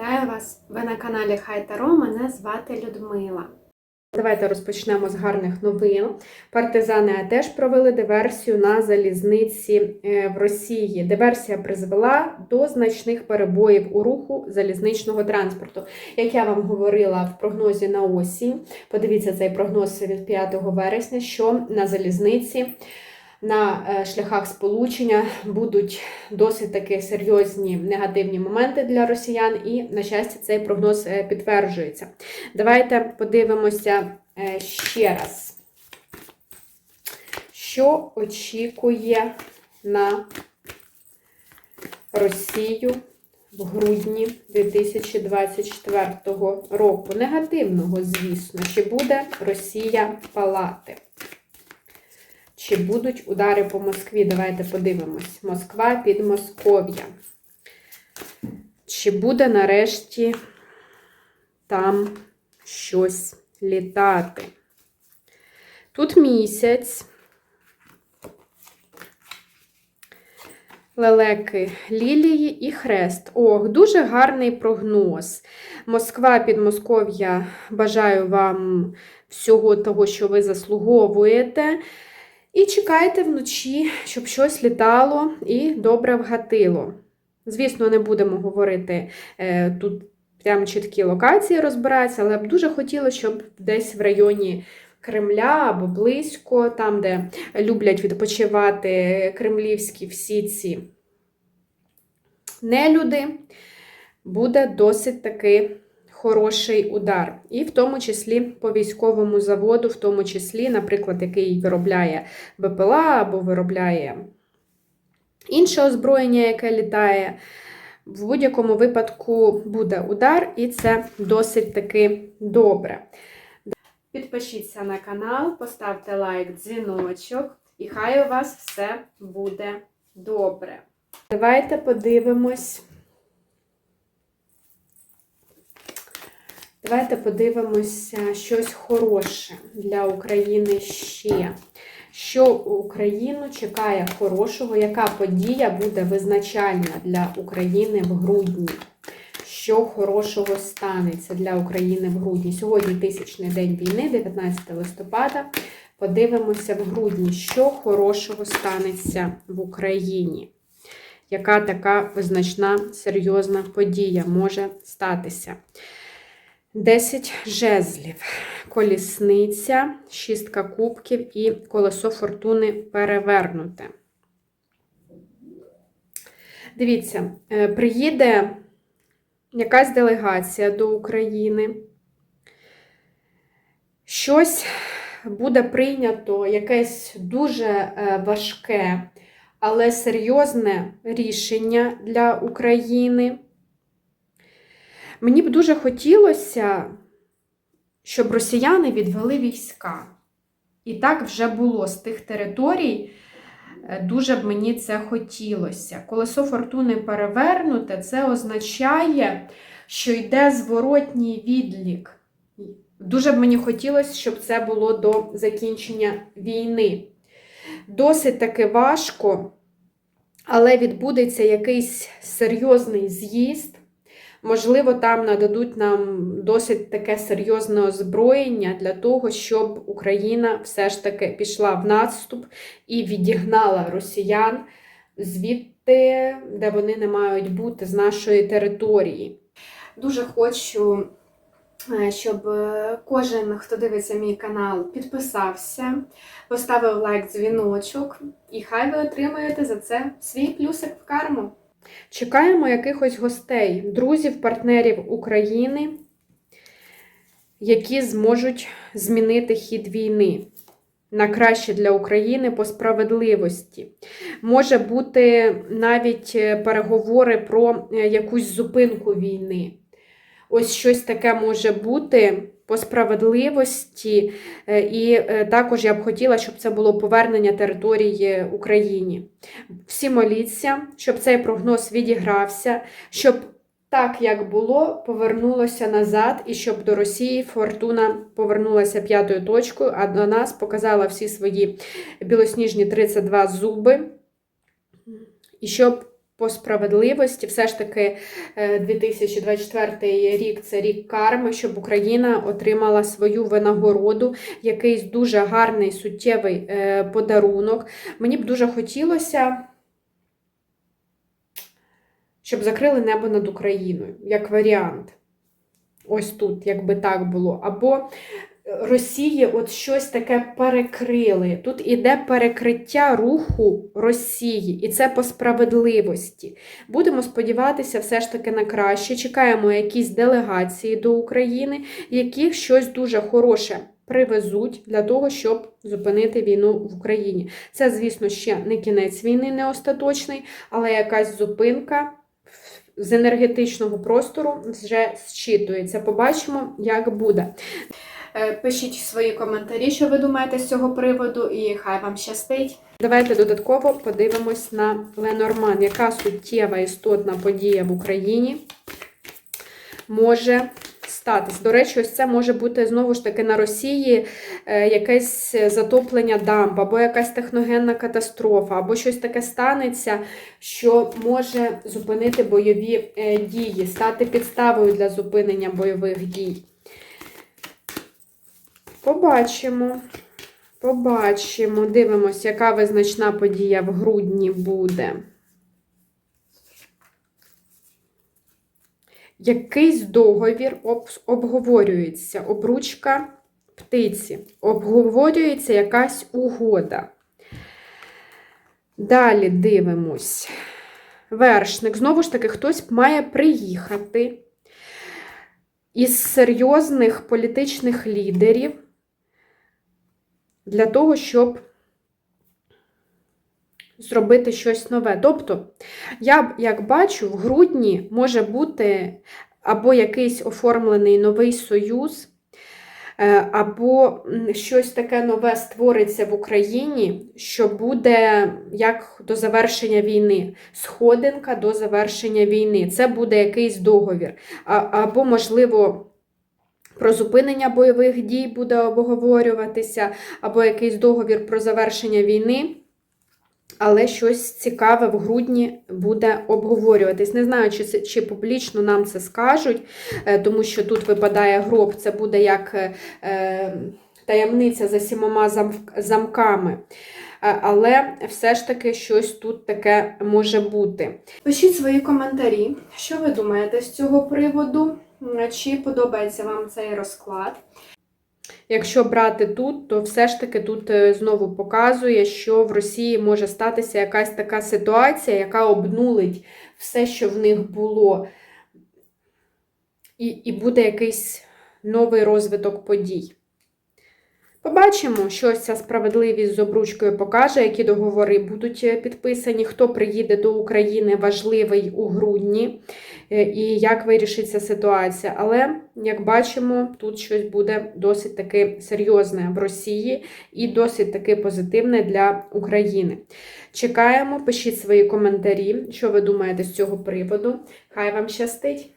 Вітаю вас! Ви на каналі Хай Таро. Мене звати Людмила. Давайте розпочнемо з гарних новин. Партизани теж провели диверсію на залізниці е, в Росії. Диверсія призвела до значних перебоїв у руху залізничного транспорту. Як я вам говорила в прогнозі на осінь, подивіться цей прогноз від 5 вересня, що на залізниці. На е, шляхах сполучення будуть досить таки серйозні негативні моменти для росіян, і, на щастя, цей прогноз е, підтверджується. Давайте подивимося е, ще раз, що очікує на Росію в грудні 2024 року. Негативного, звісно, чи буде Росія палати? Чи будуть удари по Москві? Давайте подивимось. Москва під Москов'я. Чи буде нарешті там щось літати? Тут місяць. Лелеки Лілії і Хрест. Ох, дуже гарний прогноз. Москва під Москов'я. Бажаю вам всього того, що ви заслуговуєте. І чекайте вночі, щоб щось літало і добре вгатило. Звісно, не будемо говорити е, тут прям чіткі локації розбиратися, але б дуже хотілося, щоб десь в районі Кремля або близько, там, де люблять відпочивати кремлівські всі ці нелюди, буде досить таки хороший удар. І в тому числі по військовому заводу, в тому числі, наприклад, який виробляє БПЛА або виробляє інше озброєння, яке літає. В будь-якому випадку буде удар, і це досить таки добре. Підпишіться на канал, поставте лайк, дзвіночок, і хай у вас все буде добре. Давайте подивимось. Давайте подивимося щось хороше для України ще. Що Україну чекає хорошого, яка подія буде визначальна для України в грудні? Що хорошого станеться для України в грудні? Сьогодні тисячний день війни, 19 листопада. Подивимося в грудні, що хорошого станеться в Україні. Яка така визначна серйозна подія може статися? 10 жезлів, колісниця, шістка кубків і колесо фортуни перевернуте. Дивіться, е, приїде якась делегація до України. Щось буде прийнято, якесь дуже е, важке, але серйозне рішення для України. Мені б дуже хотілося, щоб росіяни відвели війська. І так вже було з тих територій, дуже б мені це хотілося. Колесо фортуни перевернуте, це означає, що йде зворотній відлік. Дуже б мені хотілося, щоб це було до закінчення війни. Досить таки важко, але відбудеться якийсь серйозний з'їзд. Можливо, там нададуть нам досить таке серйозне озброєння для того, щоб Україна все ж таки пішла в наступ і відігнала росіян звідти, де вони не мають бути з нашої території. Дуже хочу, е, щоб е, кожен, хто дивиться мій канал, підписався, поставив лайк, дзвіночок, і хай ви отримаєте за це свій плюсик в карму. Чекаємо якихось гостей, друзів, партнерів України, які зможуть змінити хід війни на краще для України по справедливості. Може бути навіть е, переговори про е, якусь зупинку війни. Ось щось таке може бути по справедливості, е, і також я б хотіла, щоб це було повернення території Україні. Всі моліться, щоб цей прогноз відігрався, щоб так, як було, повернулося назад, і щоб до Росії фортуна повернулася п'ятою точкою, а до нас показала всі свої білосніжні 32 зуби, і щоб по справедливості. Все ж таки е, 2024 рік це рік карми, щоб Україна отримала свою винагороду, якийсь дуже гарний суттєвий е, подарунок. Мені б дуже хотілося, щоб закрили небо над Україною, як варіант. Ось тут, якби так було. Або Росії от щось таке перекрили. Тут іде перекриття руху Росії, і це по справедливості. Будемо сподіватися все ж таки на краще. Чекаємо якісь делегації до України, яких щось дуже хороше привезуть для того, щоб зупинити війну в Україні. Це, звісно, ще не кінець війни, не остаточний, але якась зупинка. З енергетичного простору вже зчитується. Побачимо, як буде. Е, Пишіть свої коментарі, що ви думаєте з цього приводу, і хай вам щастить. Давайте додатково подивимось на Ленорман, яка суттєва істотна подія в Україні може статись. До речі, ось це може бути знову ж таки на Росії е, якесь затоплення дамб, або якась техногенна катастрофа, або щось таке станеться, що може зупинити бойові е, дії, стати підставою для зупинення бойових дій. Побачимо. Побачимо. Дивимось, яка визначна подія в грудні буде. Якийсь договір об- обговорюється, обручка птиці, обговорюється якась угода. Далі дивимось. Вершник. Знову ж таки, хтось має приїхати із серйозних політичних лідерів для того, щоб зробити щось нове. Тобто, я як бачу, в грудні може бути або якийсь оформлений новий союз, е, або щось таке нове створиться в Україні, що буде як до завершення війни, сходинка до завершення війни. Це буде якийсь договір. Або, можливо, про зупинення бойових дій буде обговорюватися, або якийсь договір про завершення війни. Але щось цікаве в грудні буде обговорюватись. Не знаю, чи, чи публічно нам це скажуть, е, тому що тут випадає гроб, це буде як е, е, таємниця за сімома замками. Е, Але все ж таки щось тут таке може бути. Пишіть свої коментарі, що ви думаєте з цього приводу, чи подобається вам цей розклад. Якщо брати тут, то все ж таки тут е, знову показує, що в Росії може статися якась така ситуація, яка обнулить все, що в них було, і, і буде якийсь новий розвиток подій. Побачимо, що ця справедливість з обручкою покаже, які договори будуть е, підписані, хто приїде до України важливий у грудні, е, і як вирішиться ситуація. Але, як бачимо, тут щось буде досить таки серйозне в Росії і досить таки позитивне для України. Чекаємо, пишіть свої коментарі, що ви думаєте з цього приводу. Хай вам щастить!